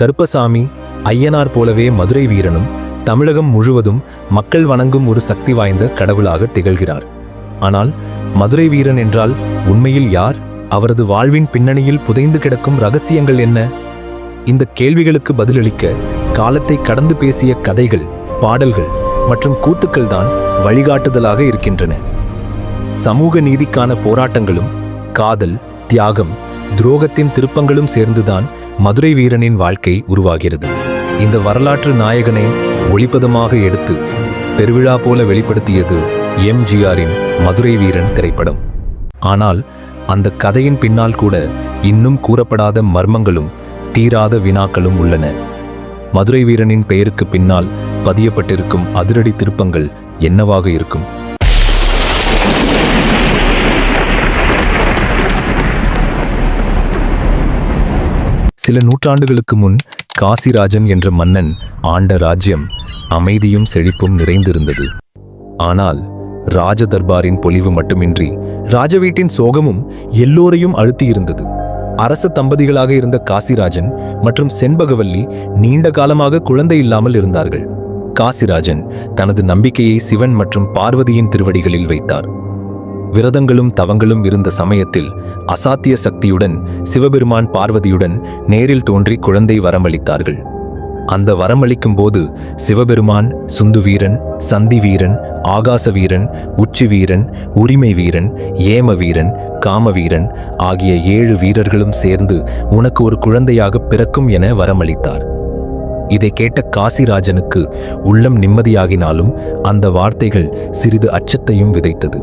கருப்பசாமி ஐயனார் போலவே மதுரை வீரனும் தமிழகம் முழுவதும் மக்கள் வணங்கும் ஒரு சக்தி வாய்ந்த கடவுளாக திகழ்கிறார். ஆனால் மதுரை வீரன் என்றால் உண்மையில் யார்? அவரது வாழ்வின் பின்னணியில் புதைந்து கிடக்கும் ரகசியங்கள் என்ன? இந்த கேள்விகளுக்கு பதிலளிக்க காலத்தை கடந்து பேசிய கதைகள் பாடல்கள் மற்றும் கூத்துக்கள் தான் வழிகாட்டுதலாக இருக்கின்றன. சமூக நீதிக்கான போராட்டங்களும் காதல் தியாகம் துரோகத்தின் திருப்பங்களும் சேர்ந்துதான் மதுரை வீரனின் வாழ்க்கை உருவாகிறது. இந்த வரலாற்று நாயகனை ஒளிப்பதமாக எடுத்து பெருவிழா போல வெளிப்படுத்தியது எம்ஜிஆரின் மதுரை வீரன் திரைப்படம். ஆனால் அந்த கதையின் பின்னால் கூட இன்னும் கூறப்படாத மர்மங்களும் தீராத வினாக்களும் உள்ளன. மதுரை வீரனின் பெயருக்கு பின்னால் பதியப்பட்டிருக்கும் அதிரடி திருப்பங்கள் என்னவாக இருக்கும்? சில நூற்றாண்டுகளுக்கு முன் காசிராஜன் என்ற மன்னன் ஆண்ட ராஜ்யம் அமைதியும் செழிப்பும் நிறைந்திருந்தது. ஆனால் ராஜ தர்பாரின் பொலிவு மட்டுமின்றி ராஜ வீட்டின் சோகமும் எல்லோரையும் அழுத்தியிருந்தது. அரச தம்பதிகளாக இருந்த காசிராஜன் மற்றும் செண்பகவல்லி நீண்ட காலமாக குழந்தை இல்லாமல் இருந்தார்கள். காசிராஜன் தனது நம்பிக்கையை சிவன் மற்றும் பார்வதியின் திருவடிகளில் வைத்தார். விரதங்களும் தவங்களும் இருந்த சமயத்தில் அசாத்திய சக்தியுடன் சிவபெருமான் பார்வதியுடன் நேரில் தோன்றி குழந்தை வரமளித்தார்கள். அந்த வரமளிக்கும் போது சிவபெருமான் சுந்து வீரன் சந்தி வீரன் ஆகாச வீரன் உச்சி வீரன் உரிமை வீரன் ஏம வீரன் காம வீரன் ஆகிய ஏழு வீரர்களும் சேர்ந்து உனக்கு ஒரு குழந்தையாக பிறக்கும் என வரமளித்தார். இதை கேட்ட காசிராஜனுக்கு உள்ளம் நிம்மதியாகினாலும் அந்த வார்த்தைகள் சிறிது அச்சத்தையும் விதைத்தது.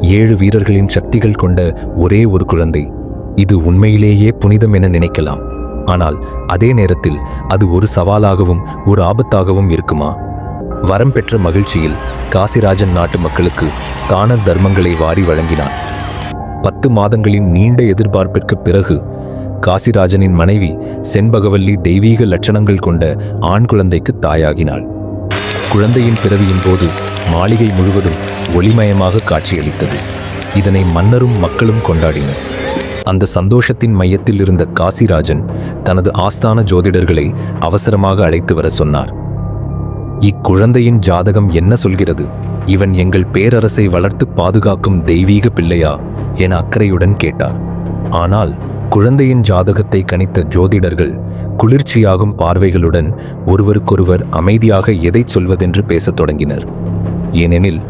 ஏழு வீரர்களின் சக்திகள் கொண்ட ஒரே ஒரு குழந்தை. இது உண்மையிலேயே புனிதம் என நினைக்கலாம். ஆனால் அதே நேரத்தில் அது ஒரு சவாலாகவும் ஒரு ஆபத்தாகவும் இருக்குமா? வரம் பெற்ற மகிழ்ச்சியில் காசிராஜன் நாட்டு மக்களுக்கு தான தர்மங்களை வாரி வழங்கினான். பத்து மாதங்களின் நீண்ட எதிர்பார்ப்பிற்கு பிறகு காசிராஜனின் மனைவி செண்பகவல்லி தெய்வீக லட்சணங்கள் கொண்ட ஆண் குழந்தைக்கு தாயாகினாள். குழந்தையின் பிறவியின் போது மாளிகை முழுவதும் ஒளிமயமாக காட்சியளித்தது. இதனை மன்னரும் மக்களும் கொண்டாடினர். அந்த சந்தோஷத்தின் மையத்தில் இருந்த காசிராஜன் தனது ஆஸ்தான ஜோதிடர்களை அவசரமாக அழைத்து வர சொன்னார். இக்குழந்தையின் ஜாதகம் என்ன சொல்கிறது? இவன் எங்கள் பேரரசை வளர்த்து பாதுகாக்கும் தெய்வீக பிள்ளையா? என அக்கறையுடன் கேட்டார். ஆனால் குழந்தையின் ஜாதகத்தை கணித்த ஜோதிடர்கள் குளிர்ச்சியாகும் பார்வைகளுடன் ஒருவருக்கொருவர் அமைதியாக எதை சொல்வதென்று பேசத் தொடங்கினர். ஏனெனில்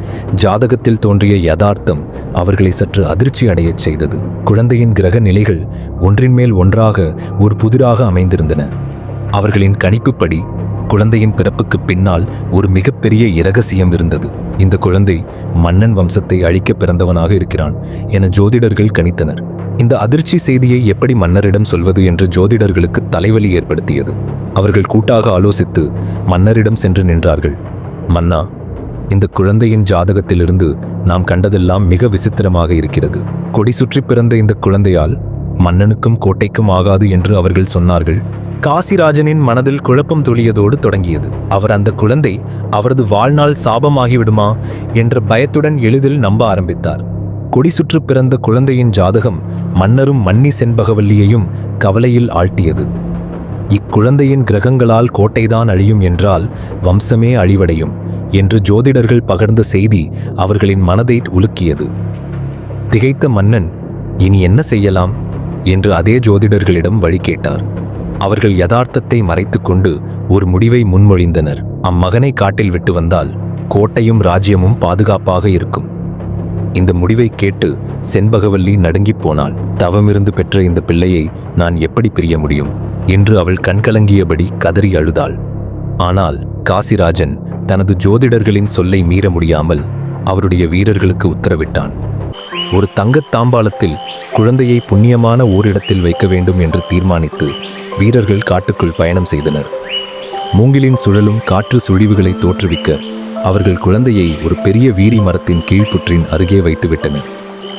ஜாதகத்தில் தோன்றிய யதார்த்தம் அவர்களை சற்று அதிர்ச்சி அடையச் செய்தது. குழந்தையின் கிரக நிலைகள் ஒன்றின் மேல் ஒன்றாக ஒரு புதிராக அமைந்திருந்தன. அவர்களின் கணிப்புப்படி குழந்தையின் பிறப்புக்கு பின்னால் ஒரு மிகப்பெரிய இரகசியம் இருந்தது. இந்த குழந்தை மன்னன் வம்சத்தை அழிக்க பிறந்தவனாக இருக்கிறான் என ஜோதிடர்கள் கணித்தனர். இந்த அதிர்ச்சி செய்தியை எப்படி மன்னரிடம் சொல்வது என்று ஜோதிடர்களுக்கு தலைவலி ஏற்படுத்தியது. அவர்கள் கூட்டாக ஆலோசித்து மன்னரிடம் சென்று நின்றார்கள். மன்னா இந்த குழந்தையின் ஜாதகத்திலிருந்து நாம் கண்டதெல்லாம் மிக விசித்திரமாக இருக்கிறது. கொடி சுற்றி பிறந்த இந்த குழந்தையால் மன்னனுக்கும் கோட்டைக்கும் ஆகாது என்று அவர்கள் சொன்னார்கள். காசிராஜனின் மனதில் குழப்பம் துளியதோடு தொடங்கியது. அவர் அந்த குழந்தை அவரது வாழ்நாள் சாபமாகிவிடுமா? என்ற பயத்துடன் எளிதில் நம்ப ஆரம்பித்தார். கொடி சுற்று பிறந்த குழந்தையின் ஜாதகம் மன்னரும் மன்னி செண்பகவல்லியையும் கவலையில் ஆழ்த்தியது. இக்குழந்தையின் கிரகங்களால் கோட்டைதான் அழியும் என்றால் வம்சமே அழிவடையும். என்று ஜோதிடர்கள் பகர்ந்த செய்தி அவர்களின் மனதை உலுக்கியது. திகைத்த மன்னன் இனி என்ன செய்யலாம்? என்று அதே ஜோதிடர்களிடம் வழி கேட்டார். அவர்கள் யதார்த்தத்தை மறைத்துக்கொண்டு ஒரு முடிவை முன்மொழிந்தனர். அம்மகனை காட்டில் விட்டு வந்தால் கோட்டையும் ராஜ்யமும் பாதுகாப்பாக இருக்கும். இந்த முடிவை கேட்டு செண்பகவல்லி நடுங்கிப் போனாள். தவமிருந்து பெற்ற இந்த பிள்ளையை நான் எப்படி பிரிய முடியும்? என்று அவள் கண்கலங்கியபடி கதறி அழுதாள். ஆனால் காசிராஜன் தனது ஜோதிடர்களின் சொல்லை மீற முடியாமல் அவருடைய வீரர்களுக்கு உத்தரவிட்டான். ஒரு தங்கத் தாம்பாளத்தில் குழந்தையை புண்ணியமான ஓரிடத்தில் வைக்க வேண்டும் என்று தீர்மானித்து வீரர்கள் காட்டுக்குள் பயணம் செய்தனர். மூங்கிலின் சுழலும் காற்று சுழிவுகளை தோற்றுவிக்க அவர்கள் குழந்தையை ஒரு பெரிய வீரி மரத்தின் கீழ்ப்புற்றின் அருகே வைத்துவிட்டனர்.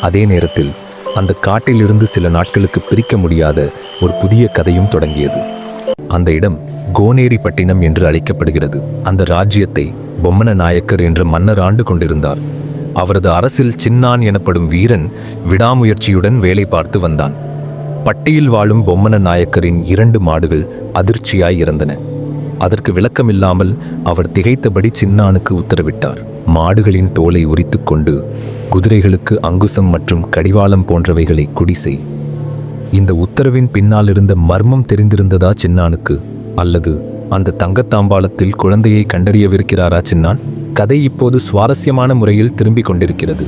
அதே நேரத்தில் அந்த காட்டிலிருந்து சில நாட்களுக்கு பிரிக்க முடியாத ஒரு புதிய கதையும் தொடங்கியது. அந்த இடம் கோனேரி பட்டினம் என்று அழைக்கப்படுகிறது. அந்த ராஜ்யத்தை பொம்மன நாயக்கர் என்ற மன்னர் ஆண்டு கொண்டிருந்தார். அவரது அரசில் சின்னான் எனப்படும் வீரன் விடாமுயற்சியுடன் வேலை பார்த்து வந்தான். பட்டியில் வாழும் பொம்மன நாயக்கரின் இரண்டு மாடுகள் அதிர்ச்சியாய் இறந்தன. அதற்கு விளக்கமில்லாமல் அவர் திகைத்தபடி சின்னானுக்கு உத்தரவிட்டார். மாடுகளின் தோலை உரித்து கொண்டு குதிரைகளுக்கு அங்குசம் மற்றும் கடிவாளம் போன்றவைகளை குடிசெய் இந்த உத்தரவின் பின்னால் இருந்த மர்மம் தெரிந்திருந்ததா சின்னானுக்கு? அல்லது அந்த தங்கத்தாம்பாளத்தில் குழந்தையை கண்டறியவிருக்கிறாரா சின்னான்? கதை இப்போது சுவாரஸ்யமான முறையில் திரும்பிக் கொண்டிருக்கிறது.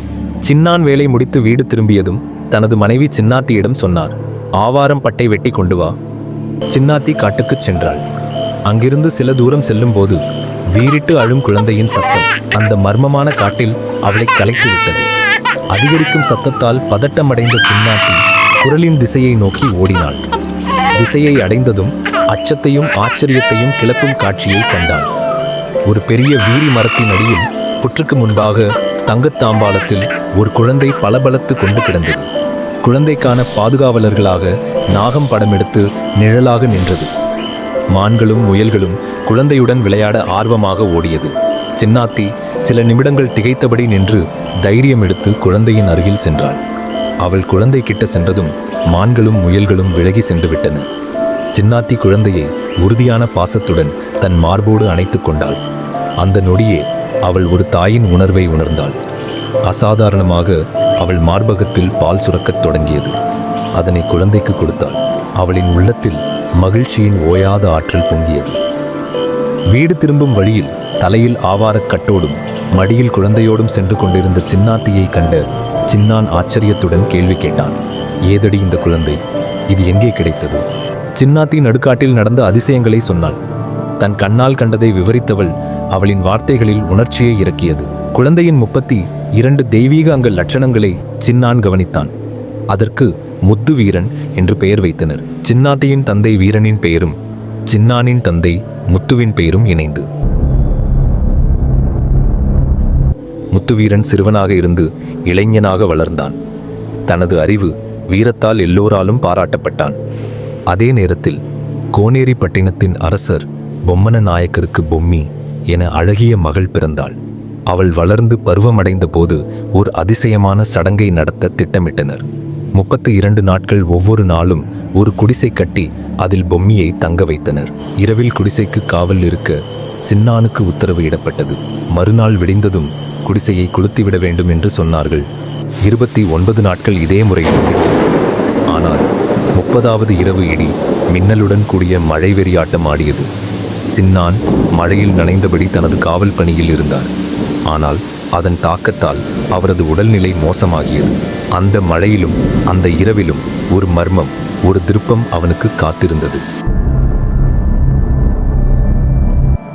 சின்னான் வேலை முடித்து வீடு திரும்பியதும் தனது மனைவி சின்னாத்தியிடம் சொன்னார் ஆவாரம் பட்டை வெட்டி கொண்டு வா. சின்னாத்தி காட்டுக்குச் சென்றாள். அங்கிருந்து சில தூரம் செல்லும்போது வீறிட்டு அழும் குழந்தையின் சத்தம் அந்த மர்மமான காட்டில் அவளை கலைத்துவிட்டது. அதிகரிக்கும் சத்தத்தால் பதட்டமடைந்த சின்னாத்தி குரலின் திசையை நோக்கி ஓடினாள். திசையை அடைந்ததும் அச்சத்தையும் ஆச்சரியத்தையும் கிளப்பும் காட்சியை கண்டாள். ஒரு பெரிய வீரி மரத்தின் அடியில் புற்றுக்கு முன்பாக தங்கத்தாம்பாளத்தில் ஒரு குழந்தை பலபலத்து கொண்டு கிடந்தது. குழந்தைக்கான பாதுகாவலர்களாக நாகம் படம் எடுத்து நிழலாக நின்றது. மான்களும் முயல்களும் குழந்தையுடன் விளையாட ஆர்வமாக ஓடியது. சின்னாத்தி சில நிமிடங்கள் திகைத்தபடி நின்று தைரியம் எடுத்து குழந்தையின் அருகில் சென்றாள். அவள் குழந்தை கிட்ட சென்றதும் மான்களும் முயல்களும் விலகி சென்று விட்டன. சின்னாத்தி குழந்தையை உறுதியான பாசத்துடன் தன் மார்போடு அணைத்துக் கொண்டாள். அந்த நொடியே அவள் ஒரு தாயின் உணர்வை உணர்ந்தாள். அசாதாரணமாக அவள் மார்பகத்தில் பால் சுரக்கத் தொடங்கியது. அதனை குழந்தைக்கு கொடுத்தாள். அவளின் உள்ளத்தில் மகிழ்ச்சியின் ஓயாத ஆற்றல் பொங்கியது. வீடு திரும்பும் வழியில் தலையில் ஆவாரக் கட்டோடும் மடியில் குழந்தையோடும் சென்று கொண்டிருந்த சின்னாத்தியை கண்ட சின்னான் ஆச்சரியத்துடன் கேள்வி கேட்டான். ஏதடி இந்த குழந்தை? இது எங்கே கிடைத்தது? சின்னாத்தி நடுக்காட்டில் நடந்த அதிசயங்களை சொன்னாள். தன் கண்ணால் கண்டதை விவரித்தவள் அவளின் வார்த்தைகளில் உணர்ச்சியை இறக்கியது. குழந்தையின் முப்பத்தி இரண்டு தெய்வீக அங்க லட்சணங்களை சின்னான் கவனித்தான். அதற்கு முத்து வீரன் என்று பெயர் வைத்தனர். சின்னாத்தியின் தந்தை வீரனின் பெயரும் சின்னானின் தந்தை முத்துவின் பெயரும் இணைந்து. முத்துவீரன் சிறுவனாக இருந்து இளைஞனாக வளர்ந்தான். தனது அறிவு வீரத்தால் எல்லோராலும் பாராட்டப்பட்டான். அதே நேரத்தில் கோனேரி பட்டினத்தின் அரசர் பொம்மன நாயக்கருக்கு பொம்மி என அழகிய மகள் பிறந்தாள். அவள் வளர்ந்து பருவமடைந்த போது ஒரு அதிசயமான சடங்கை நடத்த திட்டமிட்டனர். முப்பத்து இரண்டு நாட்கள் ஒவ்வொரு நாளும் ஒரு குடிசை கட்டி அதில் பொம்மியை தங்க வைத்தனர். இரவில் குடிசைக்கு காவல் இருக்க சின்னானுக்கு உத்தரவு இடப்பட்டது. மறுநாள் விடிந்ததும் குடிசையை கொளுத்திவிட வேண்டும் என்று சொன்னார்கள். இருபத்தி ஒன்பது நாட்கள் இதே முறையில் ஆனால் முப்பதாவது இரவு இடி மின்னலுடன் கூடிய மழை வெறியாட்டம் ஆடியது. சின்னான் மழையில் நனைந்தபடி தனது காவல் பணியில் இருந்தார் ஆனால் அதன் தாக்கத்தால் அவரது உடல்நிலை மோசமாகியது. அந்த மழையிலும் அந்த இரவிலும் ஒரு மர்மம் ஒரு திருப்பம் அவனுக்கு காத்திருந்தது.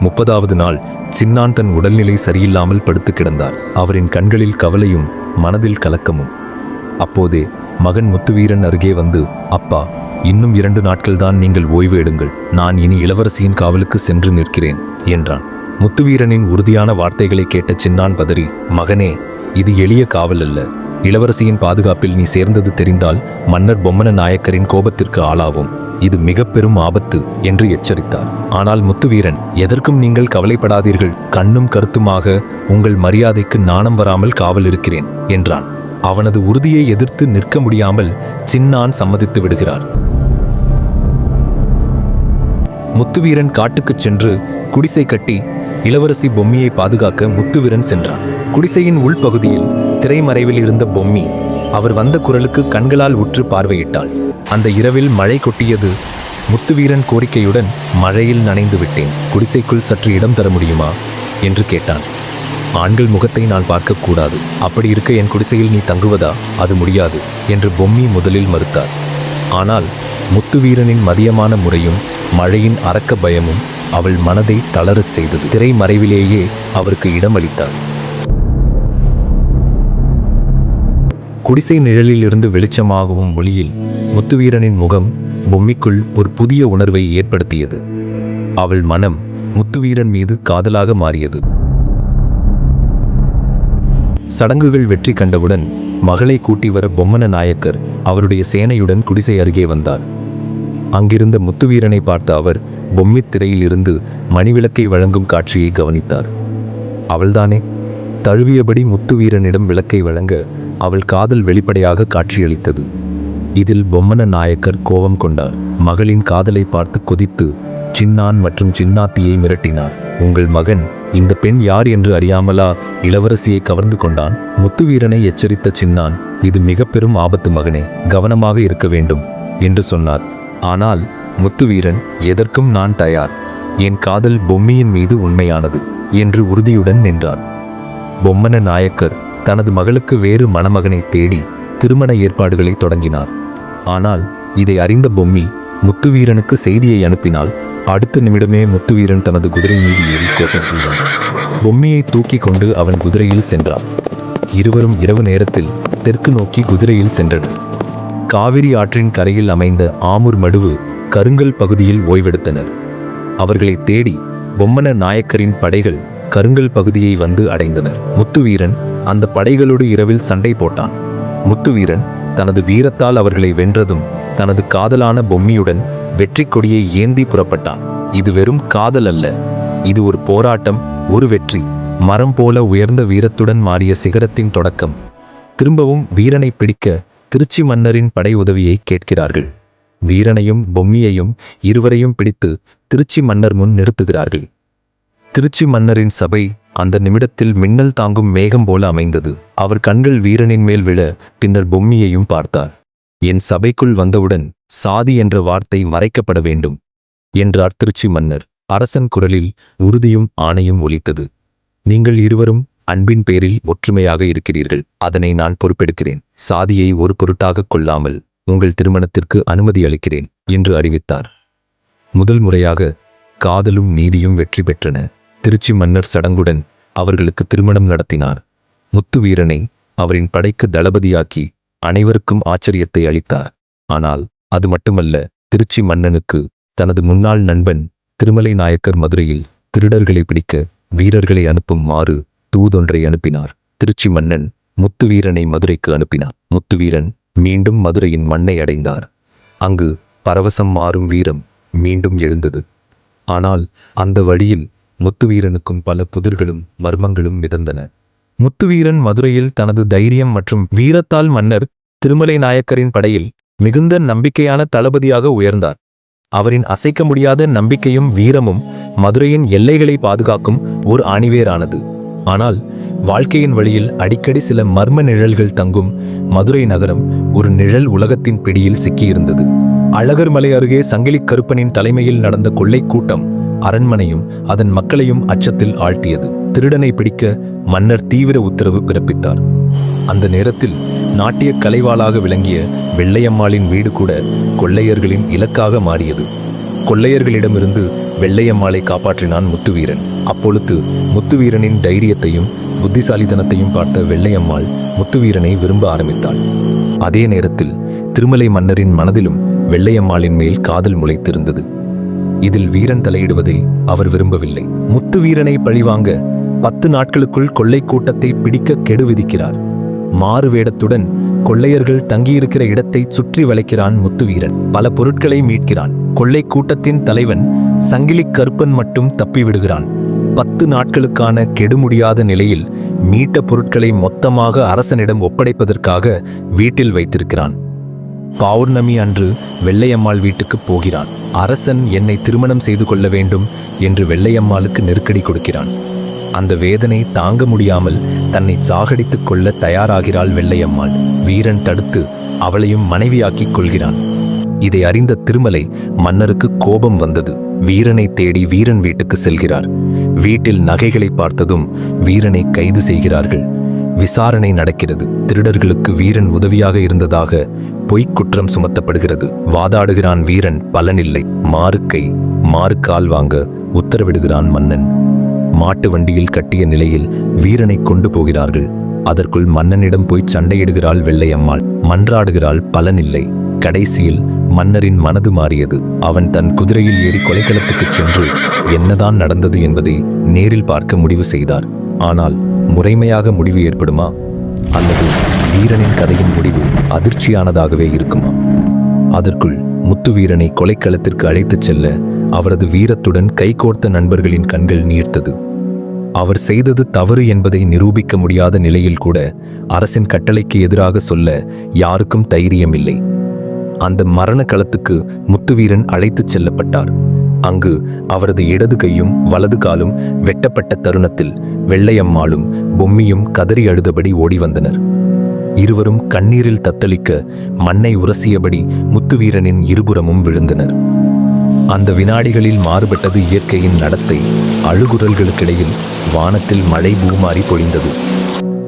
முப்பதாவது நாள் சின்னான் தன் உடல்நிலை சரியில்லாமல் படுத்து கிடந்தார் அவரின் கண்களில் கவலையும் மனதில் கலக்கமும். அப்போதே மகன் முத்துவீரன் அருகே வந்து அப்பா இன்னும் இரண்டு நாட்கள்தான் நீங்கள் ஓய்வு எடுங்கள். நான் இனி இளவரசியின் காவலுக்கு சென்று நிற்கிறேன் என்றான். முத்துவீரனின் உறுதியான வார்த்தைகளை கேட்ட சின்னான் பதறி மகனே இது எளிய காவல் அல்ல. இளவரசியின் பாதுகாப்பில் நீ சேர்ந்தது தெரிந்தால் மன்னர் பொம்மன நாயக்கரின் கோபத்திற்கு ஆளாவும். இது மிக பெரும் ஆபத்து என்று எச்சரித்தார். ஆனால் முத்துவீரன் எதற்கும் நீங்கள் கவலைப்படாதீர்கள். கண்ணும் கருத்துமாக உங்கள் மரியாதைக்கு நாணம் வராமல் காவல் இருக்கிறேன் என்றான். அவனது உறுதியை எதிர்த்து நிற்க முடியாமல் சின்னான் சம்மதித்து விடுகிறார். முத்துவீரன் காட்டுக்குச் சென்று குடிசை கட்டி இளவரசி பொம்மியை பாதுகாக்க முத்துவீரன் சென்றான். குடிசையின் உள்பகுதியில் திரைமறைவில் இருந்த பொம்மி அவர் வந்த குரலுக்கு கண்களால் உற்று பார்வையிட்டாள். அந்த இரவில் மழை கொட்டியது முத்துவீரன் கோரிக்கையுடன் மழையில் நனைந்து விட்டேன். குடிசைக்குள் சற்று இடம் தர முடியுமா? என்று கேட்டான். ஆண்கள் முகத்தை நான் பார்க்கக்கூடாது. அப்படி இருக்க என் குடிசையில் நீ தங்குவதா? அது முடியாது என்று பொம்மி முதலில் மறுத்தார். ஆனால் முத்துவீரனின் மதியமான முறையும் மழையின் அரக்க பயமும் அவள் மனதை தளரச் செய்தது. திரை மறைவிலேயே அவருக்கு இடமளித்தார் குடிசை நிழலிலிருந்து வெளிச்சமாகவும் ஒளியில் முத்துவீரனின் முகம் பொம்மிக்குள் ஒரு புதிய உணர்வை ஏற்படுத்தியது. அவள் மனம் முத்துவீரன் மீது காதலாக மாறியது. சடங்குகள் வெற்றி கண்டவுடன் மகளை கூட்டி வர பொம்மன நாயக்கர் அவருடைய சேனையுடன் குடிசை அருகே வந்தார். அங்கிருந்த முத்துவீரனை பார்த்த அவர் பொம்மித் திரையிலிருந்து மணிவிளக்கை வழங்கும் காட்சியை கவனித்தார். அவள்தானே? தழுவியபடி முத்துவீரனிடம் விளக்கை வழங்க அவள் காதல் வெளிப்படையாக காட்சியளித்தது. இதில் பொம்மன நாயக்கர் கோபம் கொண்டார். மகளின் காதலை பார்த்து கொதித்து சின்னான் மற்றும் சின்னாத்தியை மிரட்டினார். உங்கள் மகன் இந்த பெண் யார் என்று அறியாமலா இளவரசியை கவர்ந்து கொண்டான். முத்துவீரனை எச்சரித்த சின்னான் இது மிக பெரும் ஆபத்து மகனே கவனமாக இருக்க வேண்டும் என்று சொன்னார். ஆனால் முத்துவீரன் எதற்கும் நான் தயார். என் காதல் பொம்மியின் மீது உண்மையானது என்று உறுதியுடன் நின்றார் பொம்மன நாயக்கர் தனது மகளுக்கு வேறு மணமகனை தேடி திருமண ஏற்பாடுகளை தொடங்கினார். ஆனால் இதை அறிந்த பொம்மி முத்துவீரனுக்கு செய்தியை அனுப்பினால் அடுத்த நிமிடமே முத்துவீரன் தனது குதிரை மீது ஏறி கோட்டம் செய்தான் தூக்கி கொண்டு அவன் குதிரையில் சென்றான். இருவரும் இரவு நேரத்தில் தெற்கு நோக்கி குதிரையில் சென்றனர். காவிரி ஆற்றின் கரையில் அமைந்த ஆமூர் மடுவு கருங்கல் பகுதியில் ஓய்வெடுத்தனர். அவர்களை தேடி பொம்மன நாயக்கரின் படைகள் கருங்கல் பகுதியை வந்து அடைந்தனர். முத்துவீரன் அந்த படைகளோடு இரவில் சண்டை போட்டான். முத்துவீரன் தனது வீரத்தால் அவர்களை வென்றதும் தனது காதலான பொம்மியுடன் வெற்றி கொடியை ஏந்தி புறப்பட்டான். இது வெறும் காதல் அல்ல. இது ஒரு போராட்டம் ஒரு வெற்றி. மரம் போல உயர்ந்த வீரத்துடன் மாறிய சிகரத்தின் தொடக்கம். திரும்பவும் வீரனை பிடிக்க திருச்சி மன்னரின் படை உதவியை கேட்கிறார்கள். வீரனையும் பொம்மியையும் இருவரையும் பிடித்து திருச்சி மன்னர் முன் நிறுத்துகிறார்கள். திருச்சி மன்னரின் சபை அந்த நிமிடத்தில் மின்னல் தாங்கும் மேகம் போல அமைந்தது. அவர் கண்கள் வீரனின் மேல் விழ பின்னர் பொம்மியையும் பார்த்தார். என் சபைக்குள் வந்தவுடன் சாதி என்ற வார்த்தை மறைக்கப்பட வேண்டும் என்றார் திருச்சி மன்னர். அரசன் குரலில் உறுதியும் ஆணையும் ஒலித்தது. நீங்கள் இருவரும் அன்பின் பேரில் ஒற்றுமையாக இருக்கிறீர்கள். அதனை நான் பொறுப்பெடுக்கிறேன். சாதியை ஒரு பொருட்டாக கொள்ளாமல் உங்கள் திருமணத்திற்கு அனுமதி அளிக்கிறேன் என்று அறிவித்தார். முதல் முறையாக காதலும் நீதியும் வெற்றி பெற்றன. திருச்சி மன்னர் சடங்குடன் அவர்களுக்கு திருமணம் நடத்தினார். முத்துவீரனை அவரின் படைக்கு தளபதியாக்கி அனைவருக்கும் ஆச்சரியத்தை அளித்தார். ஆனால் அது மட்டுமல்ல திருச்சி மன்னனுக்கு தனது முன்னாள் நண்பன் திருமலை நாயக்கர் மதுரையில் திருடர்களை பிடிக்க வீரர்களை அனுப்பும் மாறு தூதொன்றை அனுப்பினார். திருச்சி மன்னன் முத்துவீரனை மதுரைக்கு அனுப்பினார். முத்துவீரன் மீண்டும் மதுரையின் மண்ணை அடைந்தார். அங்கு பரவசம் மாறும் வீரம் மீண்டும் எழுந்தது. ஆனால் அந்த வழியில் முத்துவீரனுக்கும் பல புதிர்களும் மர்மங்களும் மிதந்தன. முத்துவீரன் மதுரையில் தனது தைரியம் மற்றும் வீரத்தால் மன்னர் திருமலை நாயக்கரின் படையில் மிகுந்த நம்பிக்கையான தளபதியாக உயர்ந்தார். அவரின் அசைக்க முடியாத நம்பிக்கையும் வீரமும் மதுரையின் எல்லைகளை பாதுகாக்கும் ஓர் அணிவேரானது. ஆனால் வாழ்க்கையின் வழியில் அடிக்கடி சில மர்ம நிழல்கள் தங்கும் மதுரை நகரம் ஒரு நிழல் உலகத்தின் பிடியில் சிக்கியிருந்தது. அழகர் மலை அருகே சங்கிலி கருப்பனின் தலைமையில் நடந்த கொள்ளை கூட்டம் அரண்மனையும் அதன் மக்களையும் அச்சத்தில் ஆழ்த்தியது. திருடனை பிடிக்க மன்னர் தீவிர உத்தரவு பிறப்பித்தார். அந்த நேரத்தில் நாட்டிய கலைவாளாக விளங்கிய வெள்ளையம்மாளின் வீடு கூட கொள்ளையர்களின் இலக்காக மாறியது. கொள்ளையர்களிடமிருந்து வெள்ளையம்மாளை காப்பாற்றினான் முத்துவீரன். அப்பொழுது முத்துவீரனின் தைரியத்தையும் புத்திசாலித்தனத்தையும் பார்த்த வெள்ளையம்மாள் முத்துவீரனை விரும்ப ஆரம்பித்தாள். அதே நேரத்தில் திருமலை மன்னரின் மனதிலும் வெள்ளையம்மாளின் மேல் காதல் முளைத்திருந்தது. இதில் வீரன் தலையிடுவதை அவர் விரும்பவில்லை. முத்துவீரனை பழிவாங்க பத்து நாட்களுக்குள் கொள்ளை கூட்டத்தை பிடிக்க கெடு விதிக்கிறார். மாறு வேடத்துடன் கொள்ளையர்கள் தங்கியிருக்கிற இடத்தை சுற்றி வளைக்கிறான் முத்துவீரன் பல பொருட்களை மீட்கிறான். கொள்ளை கூட்டத்தின் தலைவன் சங்கிலி கருப்பன் மட்டும் தப்பிவிடுகிறான். பத்து நாட்களுக்கான கெடு முடியாத நிலையில் மீட்ட பொருட்களை மொத்தமாக அரசனிடம் ஒப்படைப்பதற்காக வீட்டில் வைத்திருக்கிறான். பௌர்ணமி அன்று வெள்ளையம்மாள் வீட்டுக்கு போகிறான். அரசன் என்னை திருமணம் செய்து கொள்ள வேண்டும் என்று வெள்ளையம்மாளுக்கு நெருக்கடி கொடுக்கிறான். அந்த வேதனை தாங்க முடியாமல் தன்னை சாகடித்துக் கொள்ள தயாராகிறாள் வெள்ளையம்மாள். வீரன் தடுத்து அவளையும் மனைவியாக்கிக் கொள்கிறான். இதை அறிந்த திருமலை மன்னருக்கு கோபம் வந்தது. வீரனை தேடி வீரன் வீட்டுக்கு செல்கிறார். வீட்டில் நகைகளை பார்த்ததும் வீரனை கைது செய்கிறார்கள். விசாரணை நடக்கிறது. திருடர்களுக்கு வீரன் உதவியாக இருந்ததாக பொய்க் குற்றம் சுமத்தப்படுகிறது. வாதாடுகிறான் வீரன் பலனில்லை. மாறுக்கை மாறுக்கால் வாங்க உத்தரவிடுகிறான் மன்னன். மாட்டு வண்டியில் கட்டிய நிலையில் வீரனை கொண்டு போகிறார்கள். அதற்குள் மன்னனிடம் போய் சண்டையிடுகிறாள் வெள்ளையம்மாள். மன்றாடுகிறாள் பலனில்லை. கடைசியில் மன்னரின் மனது மாறியது. அவன் தன் குதிரையில் ஏறி கொலைக்களத்துக்குச் சென்று என்னதான் நடந்தது என்பதை நேரில் பார்க்க முடிவு செய்தார். ஆனால் முறைமையாக முடிவு ஏற்படுமா? அல்லது வீரனின் கதையின் முடிவு அதிர்ச்சியானதாகவே இருக்குமா? அதற்குள் முத்து வீரனை கொலைக்களத்திற்கு அழைத்துச் செல்ல அவரது வீரத்துடன் கைகோர்த்த நண்பர்களின் கண்கள் நீர்த்தது. அவர் செய்தது தவறு என்பதை நிரூபிக்க முடியாத நிலையில் கூட அரசின் கட்டளைக்கு எதிராக சொல்ல யாருக்கும் தைரியம் இல்லை அந்த மரண களத்துக்கு முத்துவீரன் அழைத்துச் செல்லப்பட்டார். அங்கு அவரது இடது கையும் வலது காலும் வெட்டப்பட்ட தருணத்தில் வெள்ளையம்மாளும் பொம்மியும் கதறி அழுதபடி ஓடி வந்தனர். இருவரும் கண்ணீரில் தத்தளிக்க மண்ணை உரசியபடி முத்துவீரனின் இருபுறமும் விழுந்தனர். அந்த வினாடிகளில் மாறுபட்டது இயற்கையின் நடத்தை. அழுகுரல்களுக்கிடையில் வானத்தில் மழை பூமாறி பொழிந்தது.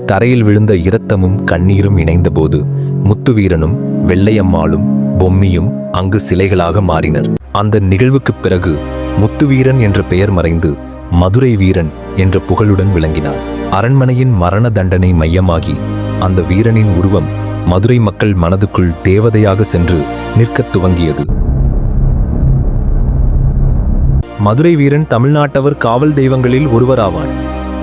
தரையில் விழுந்த இரத்தமும் கண்ணீரும் இணைந்தபோது முத்துவீரனும் வெள்ளையம்மாளும் பொம்மியும் அங்கு சிலைகளாக மாறினர். அந்த நிகழ்வுக்குப் பிறகு முத்துவீரன் என்ற பெயர் மறைந்து மதுரை வீரன் என்ற புகழுடன் விளங்கினார். அரண்மனையின் மரண தண்டனை மையமாகி அந்த வீரனின் உருவம் மதுரை மக்கள் மனதுக்குள் தேவதையாக சென்று நிற்கத் துவங்கியது. மதுரை வீரன் தமிழ்நாட்டவர் காவல் தெய்வங்களில் ஒருவராவார்.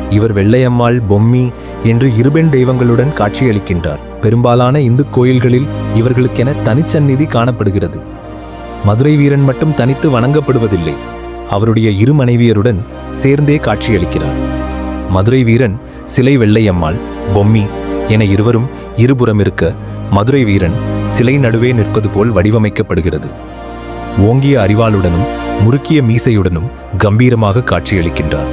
இவர் வெள்ளையம்மாள் பொம்மி என்று இருபெண் தெய்வங்களுடன் காட்சியளிக்கின்றார். பெரும்பாலான இந்து கோயில்களில் இவர்களுக்கென தனிச்சந்நிதி காணப்படுகிறது. மதுரை வீரன் மட்டும் தனித்து வணங்கப்படுவதில்லை. அவருடைய இரு மனைவியருடன் சேர்ந்தே காட்சியளிக்கிறார். மதுரை வீரன் சிலை வெள்ளையம்மாள் பொம்மி என இருவரும் இருபுறம் இருக்க மதுரை வீரன் சிலை நடுவே நிற்பது போல் வடிவமைக்கப்படுகிறது. ஓங்கிய அறிவாளுடனும் முறுக்கிய மீசையுடனும் கம்பீரமாக காட்சியளிக்கின்றார்.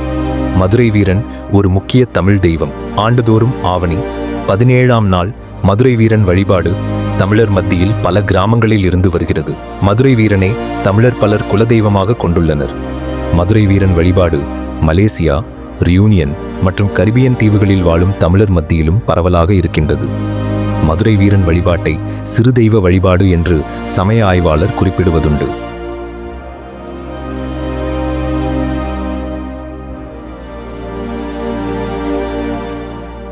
மதுரை வீரன் ஒரு முக்கிய தமிழ் தெய்வம். ஆண்டுதோறும் ஆவணி பதினேழாம் நாள் மதுரை வீரன் வழிபாடு தமிழர் மத்தியில் பல கிராமங்களில் இருந்து வருகிறது. மதுரை வீரனை தமிழர் பலர் குலதெய்வமாக கொண்டுள்ளனர். மதுரை வீரன் வழிபாடு மலேசியா ரியூனியன் மற்றும் கரிபியன் தீவுகளில் வாழும் தமிழர் மத்தியிலும் பரவலாக இருக்கின்றது. மதுரை வீரன் வழிபாட்டை சிறு தெய்வ வழிபாடு என்று சமய ஆய்வாளர் குறிப்பிடுவதுண்டு.